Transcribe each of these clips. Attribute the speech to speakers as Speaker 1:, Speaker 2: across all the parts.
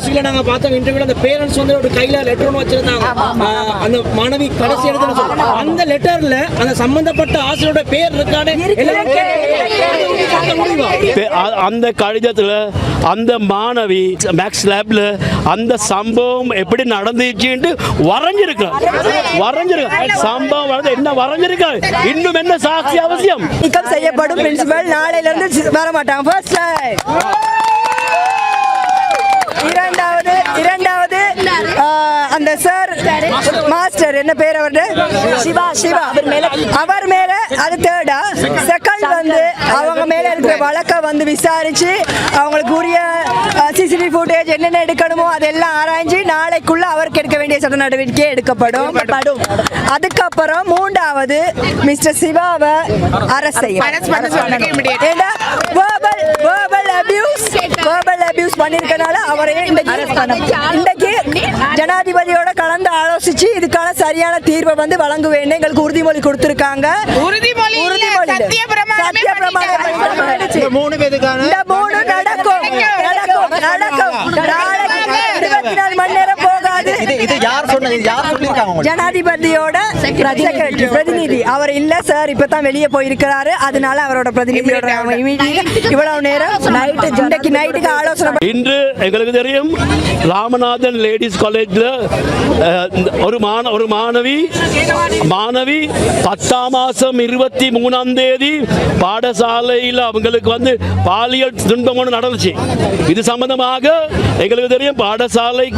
Speaker 1: யூனிவர்சிட்டியில நாங்க பார்த்தோம் இன்டர்வியூல அந்த பேரண்ட்ஸ் வந்து ஒரு கையில லெட்டர் ஒன்று வச்சிருந்தாங்க. அந்த மாணவி கடைசி எடுத்து அந்த லெட்டர்ல அந்த சம்பந்தப்பட்ட ஆசிரியரோட பேர் இருக்கானே?
Speaker 2: அந்த கடிதத்தில் அந்த மாணவி மேக்ஸ் லேப்ல அந்த சம்பவம் எப்படி நடந்துச்சுன்ட்டு வரைஞ்சிருக்கார் வரைஞ்சிருக்கார் சம்பவம் வந்து என்ன வரைஞ்சிருக்காரு இன்னும் என்ன சாட்சி அவசியம்?
Speaker 3: நீக்கம் செய்யப்படும் பிரின்சிபல் நாளையில இருந்து வர மாட்டாங்க ஃபர்ஸ்ட் இரண்டாவது இரண்டாவது அந்த சார் மாஸ்டர் என்ன பேர் அவரு சிவா சிவா அவர் மேல. அவர் மேல அது தேர்டா செகண்ட் வந்து அவங்க மேல இருக்கிற வழக்கை வந்து விசாரிச்சு அவங்களுக்கு உரிய சிசிடிவி ஃபுட்டேஜ் என்னென்ன எடுக்கணுமோ அதெல்லாம் ஆராய்ஞ்சு நாளைக்குள்ள அவருக்கு எடுக்க வேண்டிய சட்ட நடவடிக்கை எடுக்கப்படும். படும். அதுக்கப்புறம் மூன்றாவது மிஸ்டர் சிவாவை அரசு
Speaker 4: Arrest பண்ண சொல்லுங்க immediate.
Speaker 3: ஏண்டா verbal verbal abuse verbal abuse பண்ணிருக்கனால அவரை இன்றைக்கு இன்றைக்கு ஜனாதிபதியோட கலந்து ஆலோசிச்சு இதுக்கான சரியான தீர்வை வந்து வழங்குவேன்னு எங்களுக்கு உறுதிமொழி கொடுத்திருக்காங்க
Speaker 4: உறுதிமொழி
Speaker 3: உறுதிமொழி.
Speaker 4: சத்திய பிரமாணமே
Speaker 3: சத்திய பிரமாணம்
Speaker 4: பண்ணிட்டாங்க.
Speaker 3: பண்ணிட்டாங்க.
Speaker 5: இந்த மூணு பேருக்கான
Speaker 3: இந்த மூணு நடக்கும் நடக்கும் நடக்கும் நாளைக்கு இருபத்தி நாலு மணி நேரம் போகாது
Speaker 5: இது யார் சொன்னது? யார் சொல்லியிருக்காங்க உங்களுக்கு?
Speaker 3: ஜனாதிபதியோட பிரதிநிதி. அவர் இல்ல சார். இப்பதான் வெளியே போயிருக்கிறாரு. அதனால அவரோட பிரதிநிதியோட. இவ்வளவு நேரம் நைட்டு இன்றைக்கு நைட்டுக்கு ஆலோசனை
Speaker 2: இன்று எங்களுக்கு தெரியும் ராமநாதன் லேடிஸ் காலேஜில் ஒரு மான ஒரு மாணவி மாணவி பத்தாம் மாதம் இருபத்தி மூணாம் தேதி பாடசாலையில் அவங்களுக்கு வந்து பாலியல் துன்பம் ஒன்று நடந்துச்சு. இது சம்பந்தமாக எங்களுக்கு தெரியும் பாடசாலை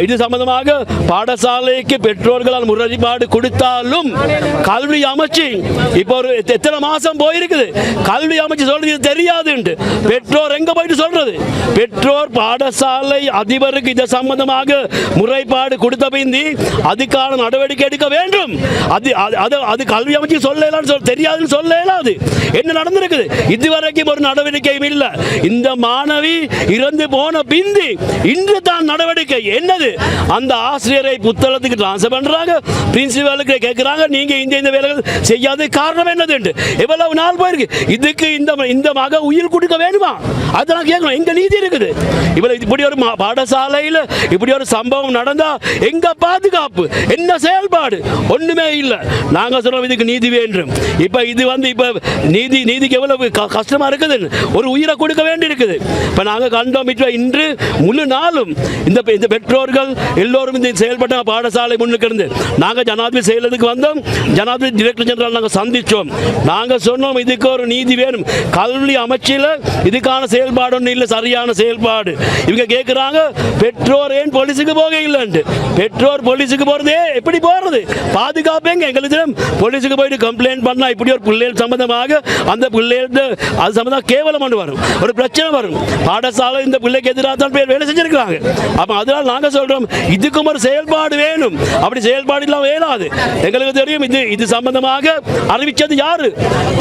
Speaker 2: இது சம்பந்தமாக பாடசாலைக்கு பெற்றோர்களால் முறைப்பாடு கொடுத்தாலும் கல்வி அமைச்சு இப்போ ஒரு எத்தனை மாசம் போயிருக்குது? கல்வி அமைச்சு சொல்றது இது பெற்றோர் எங்க போயிட்டு சொல்றது? பெற்றோர் பாடசாலை அதிபருக்கு இது சம்பந்தமாக முறைப்பாடு கொடுத்த பிந்தி அதுக்கான நடவடிக்கை எடுக்க வேண்டும். அது அது- அது அது கல்வி அமைச்சு சொல்லலாம்னு சொல்ல தெரியாதுன்னு சொல்ல இயலாது என்ன நடந்திருக்குது? இதுவரைக்கும் ஒரு நடவடிக்கையும் இல்லை. இந்த மாணவி இறந்து போன பிந்தி இன்று தான் நடவடிக்கை. என்ன என்னது அந்த ஆசிரியரை புத்தகத்துக்கு டிரான்ஸ்ஃபர் பண்றாங்க. பிரின்சிபாலுக்கு கேட்குறாங்க நீங்க இந்த இந்த வேலைகள் செய்யாத காரணம் என்னது எவ்வளவு நாள் போயிருக்கு. இதுக்கு இந்த இந்த மக உயிர் கொடுக்க வேணுமா? அதெல்லாம் கேட்கணும் எங்க நீதி இருக்குது? இவ்வளவு இப்படி ஒரு பாடசாலையில் இப்படி ஒரு சம்பவம் நடந்தா எங்க பாதுகாப்பு? என்ன செயல்பாடு? ஒண்ணுமே இல்லை. நாங்க சொல்றோம் இதுக்கு நீதி வேண்டும். இப்ப இது வந்து இப்ப நீதி நீதிக்கு எவ்வளவு க- கஷ்டமா இருக்குது ஒரு உயிரை கொடுக்க வேண்டி இருக்குது இப்ப நாங்க கண்டோம் இன்று முழு நாளும் இந்த பெட்ரோல் பெற்றோர்கள் எல்லோரும் இந்த செயல்பட்ட பாடசாலை முன்னுக்கு இருந்து. நாங்க ஜனாதிபதி செயலத்துக்கு வந்தோம். ஜனாதிபதி டிரெக்டர் ஜெனரல் நாங்கள் சந்தித்தோம் நாங்கள் சொன்னோம் இதுக்கு ஒரு நீதி வேணும். கல்வி அமைச்சில் இதுக்கான செயல்பாடு ஒன்றும் இல்லை சரியான செயல்பாடு. இவங்க கேட்குறாங்க பெற்றோர் ஏன் போலீஸுக்கு போக இல்லைன்ட்டு பெற்றோர் போலீஸுக்கு போகிறதே எப்படி போகிறது பாதுகாப்பு பாதுகாப்பேங்க எங்களுக்கு போலீஸுக்கு போயிட்டு கம்ப்ளைண்ட் பண்ணால் இப்படி ஒரு பிள்ளைகள் சம்பந்தமாக அந்த பிள்ளைகள் அது சம்பந்தம் கேவலம் கொண்டு வரும். ஒரு பிரச்சனை வரும். பாடசாலை இந்த பிள்ளைக்கு எதிராக தான் பேர் வேலை செஞ்சிருக்காங்க அப்போ அதனால் நாங்கள் சொல்றோம் இதுக்கும் ஒரு செயல்பாடு வேணும். அப்படி செயல்பாடு இல்லாம வேணாது. எங்களுக்கு தெரியும் இது இது சம்பந்தமாக அறிவிச்சது யாரு?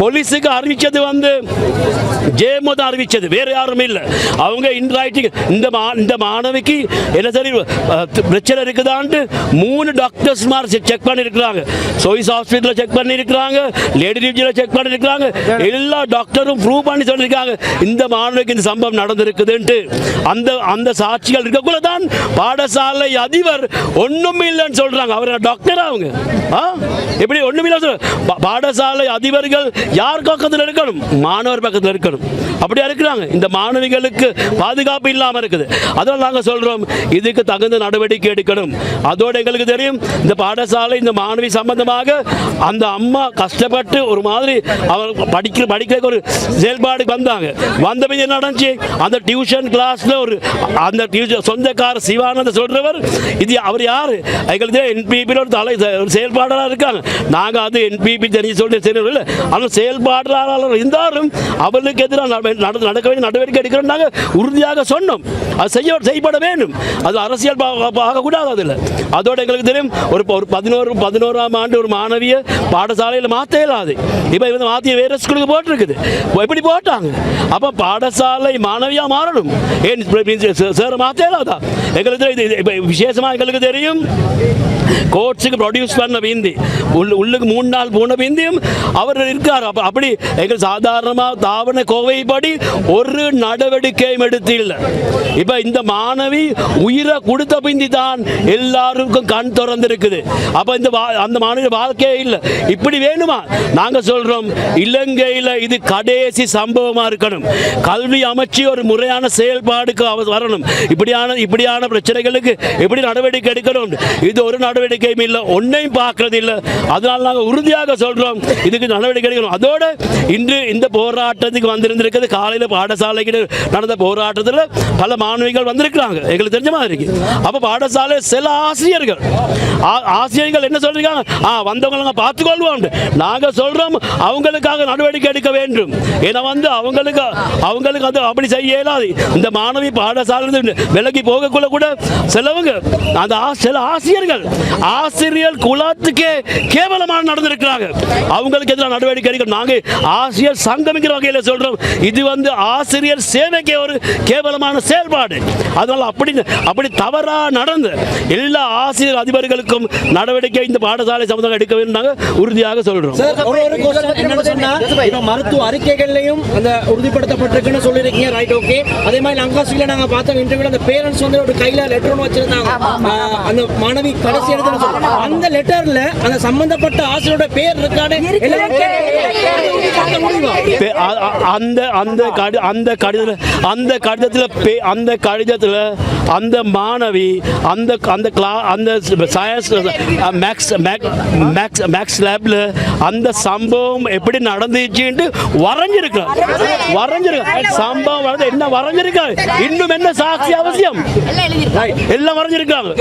Speaker 2: போலீஸுக்கு அறிவிச்சது வந்து ஜேமோ தான் அறிவிச்சது வேற யாரும் இல்லை. அவங்க இன் இந்த மா இந்த மாணவிக்கு என்ன சரி பிரச்சனை இருக்குதான்ட்டு மூணு டாக்டர்ஸ் மாதிரி செக் பண்ணியிருக்கிறாங்க. சோயிஸ் ஹாஸ்பிட்டலில் செக் பண்ணியிருக்கிறாங்க லேடி டிவிஜனில் செக் பண்ணியிருக்கிறாங்க. எல்லா டாக்டரும் ப்ரூவ் பண்ணி சொல்லியிருக்காங்க இந்த மாணவிக்கு இந்த சம்பவம் நடந்திருக்குதுன்ட்டு. அந்த அந்த சாட்சிகள் இருக்கக்குள்ள தான் பாடசாலை அதிபர் ஒன்றும் இல்லைன்னு சொல்கிறாங்க அவர் டாக்டர் அவங்க? ஆ? எப்படி ஒன்றும் இல்லை பாடசாலை அதிபர்கள் யார் பக்கத்தில் இருக்கணும்? மாணவர் பக்கத்தில் இருக்கணும். அப்படியா இருக்கிறாங்க. இந்த மாணவிகளுக்கு பாதுகாப்பு இல்லாம இருக்குது. அதனால் நாங்க சொல்றோம் இதுக்கு தகுந்த நடவடிக்கை எடுக்கணும். அதோடு எங்களுக்கு தெரியும் இந்த பாடசாலை இந்த மாணவி சம்பந்தமாக அந்த அம்மா கஷ்டப்பட்டு ஒரு மாதிரி அவர் படிக்கிற படிக்கிறதுக்கு ஒரு செயல்பாடு வந்தாங்க. வந்த பின் என்ன நடந்துச்சு? அந்த டியூஷன் கிளாஸ்ல ஒரு அந்த டியூஷன் சொந்தக்கார சிவானந்த சொல்றவர் இது அவர் யார்? எங்களுக்கு என்பிபியில் ஒரு தலை ஒரு செயல்பாடலாக இருக்காங்க. நாங்க அது என்பிபி தெரிஞ்சு சொல்லி செய்யணும் இல்லை. ஆனால் செயல்பாடலாளர் இருந்தாலும் எதிராக நடக்க வேண்டிய நடவடிக்கை எடுக்கிறோம் நாங்கள் உறுதியாக சொன்னோம். அது செய்ய செய்யப்பட வேண்டும். அது அரசியல் பா- ஆகக்கூடாது அதில். அதோட எங்களுக்கு தெரியும் ஒரு ஒரு பதினோரு பதினோராம் ஆண்டு ஒரு மாணவிய பாடசாலையில் மாற்ற இயலாது. இப்போ இவங்க மாற்றிய வேற ஸ்கூலுக்கு போட்டிருக்குது. எப்படி போட்டாங்க? அப்போ பாடசாலை மாணவியாக மாறணும். ஏன் சார் மாற்ற இயலாதா? எங்களுக்கு தெரியும் இது- இப்போ விசேஷமாக எங்களுக்கு தெரியும். கோட்ஸுக்கு ப்ரொடியூஸ் பண்ண பிந்தி உள்ளுக்கு மூணு நாள் போன பிந்தியும் அவர் இருக்கார். அப்படி எங்கள் சாதாரணமாக தாவண கோவைப்படி ஒரு நடவடிக்கையும் எடுத்து இல்லை இப்ப இந்த மாணவி உயிரை கொடுத்த பிந்தி தான் எல்லாருக்கும் கண் திறந்திருக்குது. அப்ப இந்த வா- அந்த மாணவி வாழ்க்கையே இல்லை. இப்படி வேணுமா? நாங்க சொல்றோம் இலங்கையில இது கடைசி சம்பவமா இருக்கணும். கல்வி அமைச்சு ஒரு முறையான செயல்பாடுக்கு அவ- வரணும். இப்படியான இப்படியான பிரச்சனைகளுக்கு எப்படி நடவடிக்கை எடுக்கணும்? இது ஒரு நடவடிக்கையும் இல்லை ஒன்னையும் பார்க்கறது இல்லை அதனால நாங்கள் உறுதியாக சொல்றோம் இதுக்கு நடவடிக்கை எடுக்கணும். அதோட இன்று இந்த போராட்டத்துக்கு வந்திருந்திருக்கிறது காலையில் பாடசாலைக்கு நடந்த போராட்டத்தில் பல மாணவிகள் வந்திருக்கிறாங்க. எங்களுக்கு தெரிஞ்ச மாதிரி இருக்கு. அப்போ பாடசாலை சில ஆசிரியர்கள். ஆசிரியர்கள் என்ன சொல்றீங்க ஆ வந்தவங்க பார்த்துக்கொள்வோம் நாங்க சொல்றோம் அவங்களுக்காக நடவடிக்கை எடுக்க வேண்டும். ஏன்னா வந்து அவங்களுக்கு அவங்களுக்கு அது அப்படி செய்ய இயலாது. இந்த மாணவி பாடசாலை விலகி போகக்குள்ள கூட சிலவங்க அந்த சில ஆசிரியர்கள் ஆசிரியர் குலத்துக்கே கேவலமான நடந்திருக்கிறாங்க. அவங்களுக்கு எதிராக நடவடிக்கை எடுக்க நாங்க ஆசிரியர் சங்கமிக்கிற வகையில் சொல்றோம். இது வந்து ஆசிரியர் சேவைக்கே ஒரு கேவலமான செயல்பாடு. அதனால அப்படி அப்படி தவறா நடந்து எல்லா ஆசிரியர் அதிபர்களுக்கும் நடவடிக்கை இந்த பாடசாலை சமுதாயம் எடுக்க வேண்டும் நாங்க உறுதியாக சொல்றோம்.
Speaker 1: சார் ஒரு ஒரு கொஸ்டின் என்னன்னு சொன்னா இப்ப மருத்துவ அறிக்கைகள்லயும் அந்த உறுதிப்படுத்தப்பட்டிருக்குன்னு சொல்லிருக்கீங்க ரைட் ஓகே அதே மாதிரி லங்காசில நாங்க பார்த்தோம் இன்டர்வியூல அந்த பேரண்ட்ஸ் வந்து ஒரு கையில லெட்டர் ஒன்று வச்சிருந்தாங்க. அந்த மாணவி கடைசி சொல்லி அந்த லெட்டர்ல அந்த சம்பந்தப்பட்ட ஆசிரியரோட பேர் இருக்கானே
Speaker 2: அந்த அந்த கடி அந்த கடிதத்தில் அந்த கடிதத்தில் பே- அந்த கடிதத்தில் அந்த மாணவி அந்த அந்த கிளா அந்த சயின்ஸ் மேக்ஸ் மேக்ஸ் மேக்ஸ் லேப்ல அந்த சம்பவம் எப்படி நடந்துச்சுன்ட்டு வரைஞ்சிருக்கான் வரைஞ்சிருக்க. சம்பவம் வந்து என்ன வரைஞ்சிருக்காங்க இன்னும் என்ன சாட்சி அவசியம்? எல்லாம் வரைஞ்சிருக்காங்க.